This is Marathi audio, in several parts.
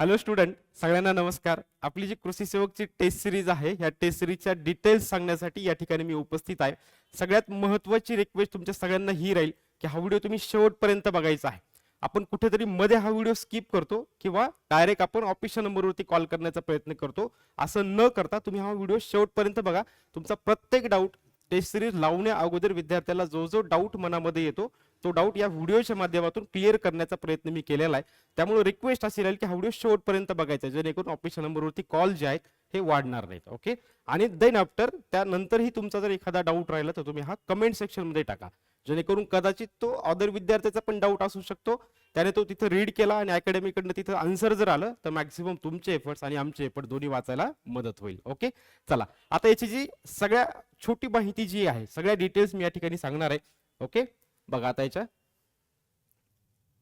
हॅलो स्टुडंट सगळ्यांना नमस्कार. आपली जी कृषी सेवकची टेस्ट सिरीज आहे या टेस्ट सिरीजच्या डिटेल्स सांगण्यासाठी या ठिकाणी मी उपस्थित आहे. सगळ्यात महत्त्वाची रिक्वेस्ट तुमच्या सगळ्यांना ही राहील की हा व्हिडिओ तुम्ही शेवटपर्यंत बघायचा आहे. आपण कुठेतरी मध्ये हा व्हिडिओ स्किप करतो किंवा डायरेक्ट आपण ऑफिशियल नंबरवरती कॉल करण्याचा प्रयत्न करतो. असं न करता तुम्ही हा व्हिडिओ शेवटपर्यंत बघा. तुमचा प्रत्येक डाऊट टेस्ट सिरीज लावण्या अगोदर विद्यार्थ्याला जो जो डाऊट मनामध्ये येतो. तो डाऊट या व्हिडिओच्या माध्यमातून क्लिअर करण्याचा प्रयत्न मी केलेला आहे. त्यामुळे रिक्वेस्ट अशी राहील की हा व्हिडिओ शेवटपर्यंत बघायचा जेणेकरून ऑफिशियल नंबरवरती कॉल जे आहेत हे वाढणार नाहीत ओके? आणि देन आफ्टर त्यानंतरही तुमचा जर एखादा डाऊट राहिला तर तुम्ही हा कमेंट सेक्शनमध्ये टाका. जेणेकरून कदाचित तो अदर विद्यार्थ्याचा पण डाऊट असू शकतो. त्याने तो तिथं रीड केला आणि अकॅडमीकडनं तिथं आन्सर जर आलं तर मॅक्झिमम तुमचे एफर्ट्स आणि आमचे एफर्ट दोन्ही वाचायला मदत होईल ओके? चला आता याची जी सगळ्या छोटी माहिती जी आहे सगळ्या डिटेल्स मी या ठिकाणी सांगणार आहे ओके? बघा आता याच्या.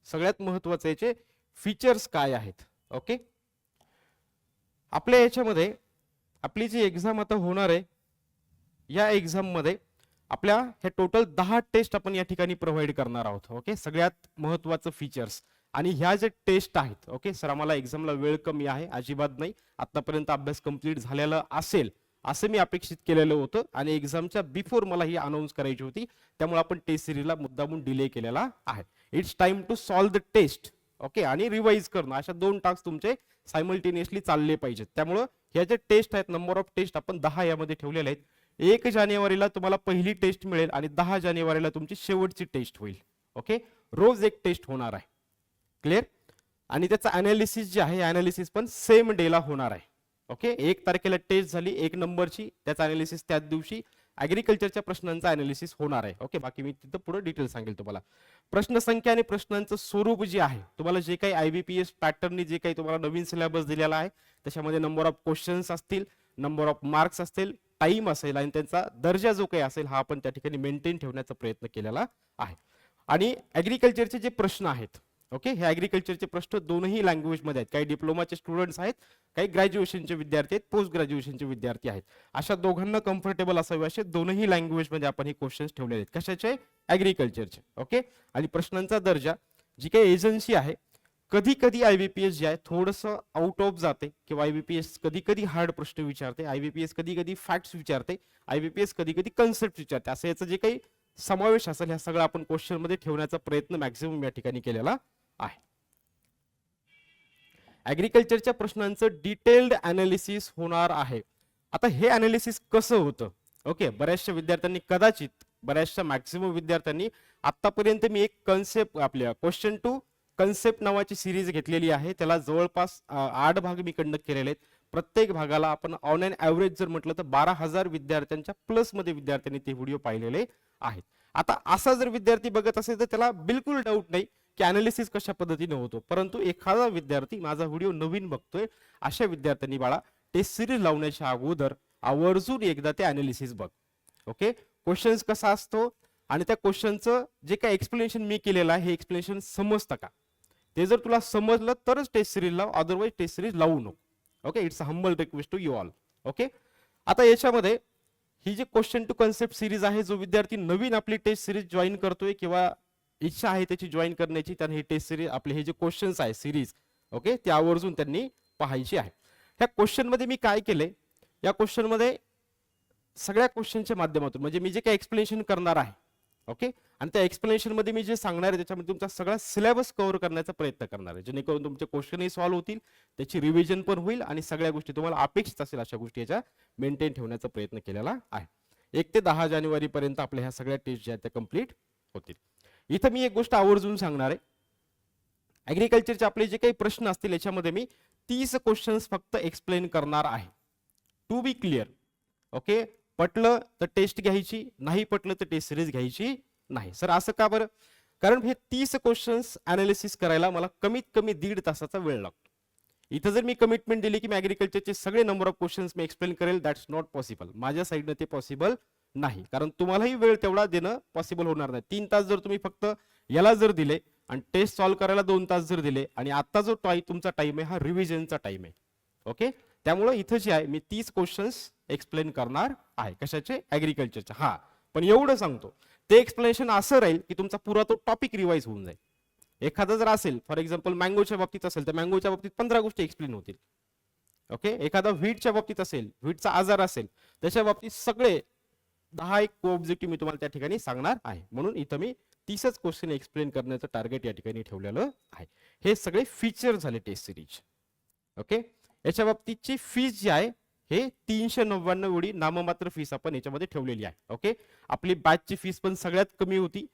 सगळ्यात महत्त्वाचे याचे फीचर्स काय आहेत ओके? आपल्या याच्यामध्ये आपली जी एक्झाम आता होणार आहे या एक्झाममध्ये आपल्या हे टोटल दहा टेस्ट आपण या ठिकाणी प्रोव्हाइड करणार आहोत ओके सगळ्यात महत्वाचं फीचर्स आणि ह्या जे टेस्ट आहेत ओके सर आम्हाला एक्झामला वेळ कमी आहे अजिबात नाही. आतापर्यंत अभ्यास कंप्लीट झालेला असेल असं मी अपेक्षित केलेलं होतं. आणि एक्झामच्या बिफोर मला ही अनाऊन्स करायची होती त्यामुळे आपण टेस्ट सिरीजला मुद्दामून डिले केलेला आहे. It's time to solve the test okay आणि रिवाईज करणं. अशा दोन टास्क तुमचे सायमल्टेनियसली चालले पाहिजेत. त्यामुळं ह्या जे टेस्ट आहेत नंबर ऑफ टेस्ट आपण दहा यामध्ये ठेवलेले आहेत एक जानेवारीला तुम्हाला पहिली टेस्ट मिळेल आणि दहा जानेवारीला तुमची शेवटची टेस्ट होईल. ओके? रोज एक टेस्ट होणार आहे. क्लिअर आणि त्याचं अनालिसिस जे आहे अनालिसिस पण सेम डेला होणार आहे. ओके? एक तारखेला टेस्ट झाली एक नंबरची त्याचं अनालिसिस त्याच दिवशी ॲग्रिकल्चरच्या प्रश्नांचा अनालिसिस होणार आहे. ओके बाकी मी तिथं पुढे डिटेल सांगेल तुम्हाला. प्रश्न संख्या आणि प्रश्नांचं स्वरूप जे आहे तुम्हाला जे काही आय बी पी एस पॅटर्नने जे काही तुम्हाला नवीन सिलेबस दिलेला आहे त्याच्यामध्ये नंबर ऑफ क्वेश्चन्स असतील नंबर ऑफ मार्क्स असतील टाइम असेल आणि त्यांचा दर्जा जो काही असेल हा आपण त्या ठिकाणी मेंटेन ठेवण्याचा प्रयत्न केलेला आहे. आणि ॲग्रिकल्चरचे जे प्रश्न आहेत ओके हे ॲग्रिकल्चरचे प्रश्न दोनही लँग्वेजमध्ये आहेत. काही डिप्लोमाचे स्टुडंट्स आहेत काही ग्रॅज्युएशनचे विद्यार्थी आहेत पोस्ट ग्रॅज्युएशनचे विद्यार्थी आहेत. अशा दोघांना कम्फर्टेबल असावे असे दोनही लँग्वेजमध्ये आपण हे क्वेश्चन्स ठेवलेले आहेत. कशाचे? ॲग्रिकल्चरचे ओके आणि प्रश्नांचा दर्जा जी काही एजन्सी आहे कधी कधी आय बी पी एस जे आहे थोडंसं आउट ऑफ जाते किंवा आय बी पी एस कधी कधी हार्ड प्रश्न विचारते आय बी पी एस कधी कधी फॅक्ट्स विचारते आय बी पी एस कधी कधी कन्सेप्ट विचारते. असं याचं जे काही समावेश असेल ह्या सगळं आपण क्वेश्चनमध्ये ठेवण्याचा प्रयत्न मॅक्झिमम या ठिकाणी केलेला आहे. ॲग्रिकल्चरच्या प्रश्नांचं डिटेल्ड अनालिसिस होणार आहे. आता हे अनालिसिस कसं होतं? ओके बऱ्याचशा विद्यार्थ्यांनी कदाचित बऱ्याचशा मॅक्सिमम विद्यार्थ्यांनी आतापर्यंत मी एक कन्सेप्ट आपल्या क्वेश्चन टू कन्सेप्ट नावाची सिरीज घेतलेली आहे. त्याला जवळपास आठ भाग मी कंडक्ट केलेले आहेत. प्रत्येक भागाला आपण ऑन अँड ॲव्हरेज जर म्हटलं तर बारा हजार विद्यार्थ्यांच्या प्लसमध्ये विद्यार्थ्यांनी ते व्हिडिओ पाहिलेले आहेत. आता असा जर विद्यार्थी बघत असेल तर त्याला बिलकुल डाऊट नाही. की अनालिसिस कशा पद्धतीने होतो? परंतु एखादा विद्यार्थी माझा व्हिडिओ नवीन बघतोय अशा विद्यार्थ्यांनी बाळा टेस्ट सिरीज लावण्याच्या अगोदर आवर्जून एकदा ते अनालिसिस बघ. ओके क्वेश्चन्स कसा असतो? आणि त्या क्वेश्चनचं जे काय एक्सप्लेनेशन मी केलेलं आहे हे एक्सप्लेनेशन समजतं का? ते जर तुला समजलं तरच टेस्ट सिरीज लाव अदरवाईज टेस्ट सिरीज लावू नको. Okay it's humble request to you all okay आता याच्यामध्ये ही जी क्वेश्चन टू कन्सेप्ट सिरीज आहे जो विद्यार्थी नवीन आपली टेस्ट सिरीज जॉईन करतोय किंवा इच्छा आहे त्याची जॉईन करण्याची त्यांनी ही टेस्ट सिरीज आपले हे जे क्वेश्चन्स आहे सिरीज ओके ते आवर्जून त्यांनी पाहायची आहे. ह्या क्वेश्चनमध्ये मी काय केले? या क्वेश्चनमध्ये सगळ्या क्वेश्चनच्या माध्यमातून म्हणजे मी जे काही एक्सप्लेनेशन करणार आहे ओके आणि त्या एक्सप्लेनेशनमध्ये मी जे सांगणार आहे त्याच्यामध्ये तुमचा सगळा सिलेबस कव्हर करण्याचा प्रयत्न करणार आहे. जेणेकरून तुमचे क्वेश्चनही सॉल्व्ह होतील त्याची रिव्हिजन पण होईल आणि सगळ्या गोष्टी तुम्हाला अपेक्षित असेल अशा गोष्टी याच्या मेंटेन ठेवण्याचा प्रयत्न केलेला आहे. एक ते दहा जानेवारीपर्यंत आपल्या ह्या सगळ्या टेस्ट ज्या आहेत त्या कंप्लीट होतील. इथं मी एक गोष्ट आवर्जून सांगणार आहे. ॲग्रिकल्चरचे आपले जे काही प्रश्न असतील याच्यामध्ये मी तीस क्वेश्चन्स फक्त एक्सप्लेन करणार आहे. टू बी क्लिअर ओके पटलं तर टेस्ट घ्यायची नाही पटलं तर टेस्ट सिरीज घ्यायची नाही. सर असं का बरं? कारण हे तीस क्वेश्चन्स अनालिसिस करायला मला कमीत कमी दीड तासाचा वेळ लागतो. इथं जर मी कमिटमेंट दिली की मी ॲग्रिकल्चरचे सगळे नंबर ऑफ क्वेश्चन्स मी एक्सप्लेन करेल दॅट्स नॉट पॉसिबल माझ्या साईडनं ते पॉसिबल नाही. कारण तुम्हालाही वेळ तेवढा देणं पॉसिबल होणार नाही. तीन तास जर तुम्ही फक्त याला जर दिले आणि टेस्ट सॉल्व करायला दोन तास जर दिले आणि आता जो टाई तुमचा टाइम आहे हा रिव्हिजनचा टाइम आहे. ओके त्यामुळे इथं जे आहे मी तीस क्वेश्चन्स एक्सप्लेन करणार आहे. कशाचे? ॲग्रिकल्चरचे हा. पण एवढं सांगतो. ते एक्सप्लेनेशन असं राहील की तुमचा पुरा तो टॉपिक रिवाईज होऊन जाईल. एखादं जर असेल फॉर एक्झाम्पल मँगोच्या बाबतीत असेल तर मँगोच्या बाबतीत पंधरा गोष्टी एक्सप्लेन होतील. ओके एखादा व्हीटच्या बाबतीत असेल व्हीटचा आजार असेल त्याच्या बाबतीत सगळे दहा एक ऑब्जेक्टिव्ह मी तुम्हाला त्या ठिकाणी सांगणार आहे. म्हणून इथं मी तीसच क्वेश्चन एक्सप्लेन करण्याचं टार्गेट या ठिकाणी ठेवलेलं आहे. हे सगळे फीचर झाले टेस्ट सिरीज ओके याच्या बाबतीतची फीज जी आहे हे तीनशे नव्याण्णव एवढी नाममात्र फीस आपण याच्यामध्ये ठेवलेली आहे. ओके आपली बॅचची फीस पण सगळ्यात कमी होती.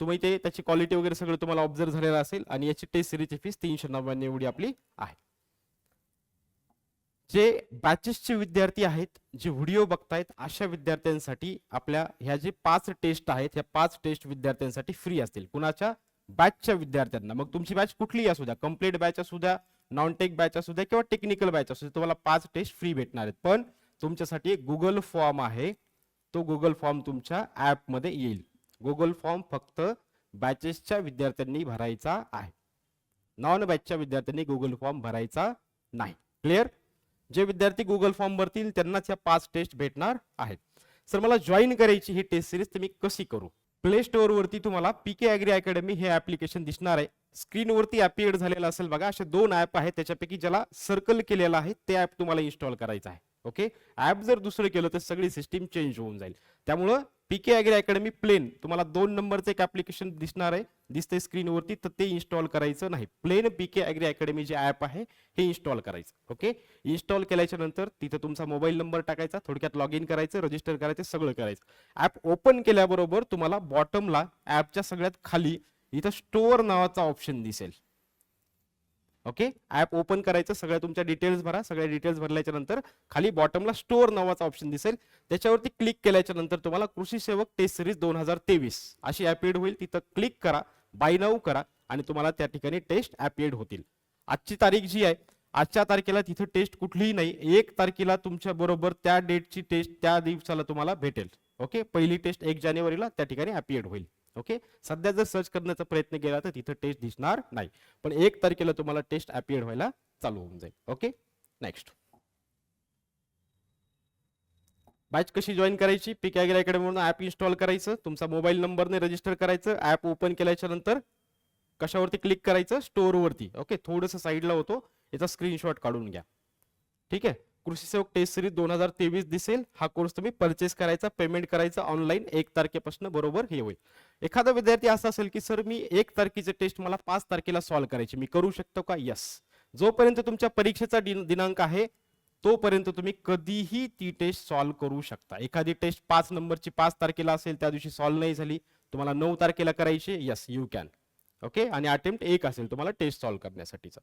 तुम्ही ते त्याची क्वालिटी वगैरे सगळं तुम्हाला ऑब्झर्व झालेलं असेल आणि याची टेस्ट सिरीजची फीस तीनशे नव्याण्णव एवढी आपली आहे. जे बॅचेसचे विद्यार्थी आहेत जे व्हिडिओ बघतायत अशा विद्यार्थ्यांसाठी आपल्या ह्या जे पाच टेस्ट आहेत ह्या पाच टेस्ट विद्यार्थ्यांसाठी फ्री असतील. कुणाच्या? बॅचच्या विद्यार्थ्यांना. मग तुमची बॅच कुठलीही असू द्या. कंप्लीट बॅच असू द्या नॉन टेक बॅच असू द्या किंवा टेक्निकल बॅच असू द्या तुम्हाला पाच टेस्ट फ्री भेटणार आहेत. पण तुमच्यासाठी एक गुगल फॉर्म आहे. तो गुगल फॉर्म तुमच्या ॲपमध्ये येईल. गुगल फॉर्म फक्त बॅचेसच्या विद्यार्थ्यांनी भरायचा आहे. नॉन बॅचच्या विद्यार्थ्यांनी गुगल फॉर्म भरायचा नाही. क्लिअर जे विद्यार्थी गुगल फॉर्म भरतील त्यांनाच या पाच टेस्ट भेटणार आहेत. सर मला जॉईन करायची ही टेस्ट सिरीज तुम्ही कशी करू? प्ले स्टोअर वरती तुम्हाला पीके अॅग्री अकॅडमी हे ऍप्लिकेशन दिसणार आहे. स्क्रीनवरती ऍपिएड झालेलं असेल बघा असे दोन ऍप आहेत त्याच्यापैकी ज्याला सर्कल केलेलं आहे ते ऍप तुम्हाला इन्स्टॉल करायचं आहे. ओके? ऍप जर दुसरं केलं तर सगळी सिस्टीम चेंज होऊन जाईल. त्यामुळं पीके अॅग्री अकॅडमी प्लेन तुम्हाला दोन नंबरचं एक ऍप्लिकेशन दिसणार आहे. दिसते स्क्रीनवरती तर ते इन्स्टॉल करायचं नाही. प्लेन पीके अॅग्री अकॅडमी जे ऍप आहे हे इन्स्टॉल करायचं ओके? इन्स्टॉल केल्याच्यानंतर तिथं तुमचा मोबाईल नंबर टाकायचा थोडक्यात लॉग इन करायचं रजिस्टर करायचं सगळं करायचं. ऍप ओपन केल्याबरोबर तुम्हाला बॉटमला ऍपच्या सगळ्यात खाली इथं स्टोअर नावाचा ऑप्शन दिसेल. ओके? ऍप ओपन करायचं सगळ्या तुमच्या डिटेल्स भरा. सगळ्या डिटेल्स भरल्याच्या नंतर खाली बॉटमला स्टोअर नावाचा ऑप्शन दिसेल. त्याच्यावरती क्लिक केल्याच्यानंतर तुम्हाला कृषी सेवक टेस्ट सिरीज दोन हजार तेवीस अशी ऍपिएड होईल. तिथं क्लिक करा बाय नाऊ करा आणि तुम्हाला त्या ठिकाणी टेस्ट ऍपिएड होतील. आजची तारीख जी आहे आजच्या तारखेला तिथं टेस्ट कुठलीही नाही. एक तारखेला तुमच्या बरोबर त्या डेटची टेस्ट त्या दिवसाला तुम्हाला भेटेल. ओके? पहिली टेस्ट एक जानेवारीला त्या ठिकाणी ऍपिएड होईल. ओके? सध्या जर सर्च करण्याचा प्रयत्न केला तर तिथं टेस्ट दिसणार नाही. पण एक तारखेला तुम्हाला टेस्ट अपियर व्हायला चालू होऊन जाईल. ओके? नेक्स्ट बॅच कशी जॉईन करायची? पी अकॅडमी म्हणून ऍप इन्स्टॉल करायचं. तुमचा मोबाईल नंबरने रजिस्टर करायचं. ऍप ओपन केल्याच्यानंतर कशावरती क्लिक करायचं? स्टोअरवरती ओके? थोडंसं साईडला होतो. याचा स्क्रीनशॉट काढून घ्या. ठीक आहे? कृषी सेवक टेस्ट सिरीज दोन हजार तेवीस दिसेल. हा कोर्स तुम्ही परचेस करायचा पेमेंट करायचा ऑनलाईन एक तारखेपासून बरोबर हे होईल. एखादा विद्यार्थी असा असेल की सर मी एक तारखेचे टेस्ट मला पाच तारखेला सॉल्व्ह करायची मी करू शकतो का? यस जोपर्यंत तुमच्या परीक्षेचा दिनांक आहे तोपर्यंत तुम्ही कधीही ती टेस्ट सॉल्व्ह करू शकता. एखादी टेस्ट पाच नंबरची पाच तारखेला असेल त्या दिवशी सॉल्व्ह नाही झाली तुम्हाला नऊ तारखेला करायची यस यू कॅन ओके आणि अटेम्प्ट एक असेल तुम्हाला टेस्ट सॉल्व्ह करण्यासाठीचा.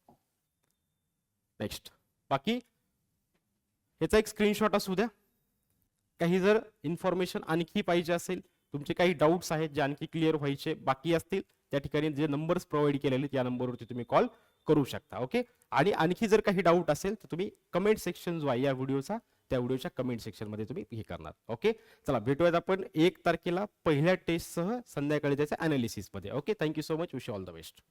नेक्स्ट बाकी? ह्याचा एक स्क्रीनशॉट असू द्या. काही जर इन्फॉर्मेशन आणखी पाहिजे असेल तुमचे काही डाऊट्स आहेत जे आणखी क्लिअर व्हायचे बाकी असतील त्या ठिकाणी जे नंबर्स प्रोव्हाइड केलेले आहेत, या नंबरवरती तुम्ही कॉल करू शकता ओके आणि आणखी जर काही डाऊट असेल तर तुम्ही कमेंट सेक्शन जो आहे या व्हिडिओचा त्या व्हिडिओच्या कमेंट सेक्शनमध्ये तुम्ही हे करणार ओके चला भेटूयात आपण एक तारखेला पहिल्या टेस्टसह संध्याकाळी त्याच्या अनालिसिसमध्ये okay thank you so much wish all the best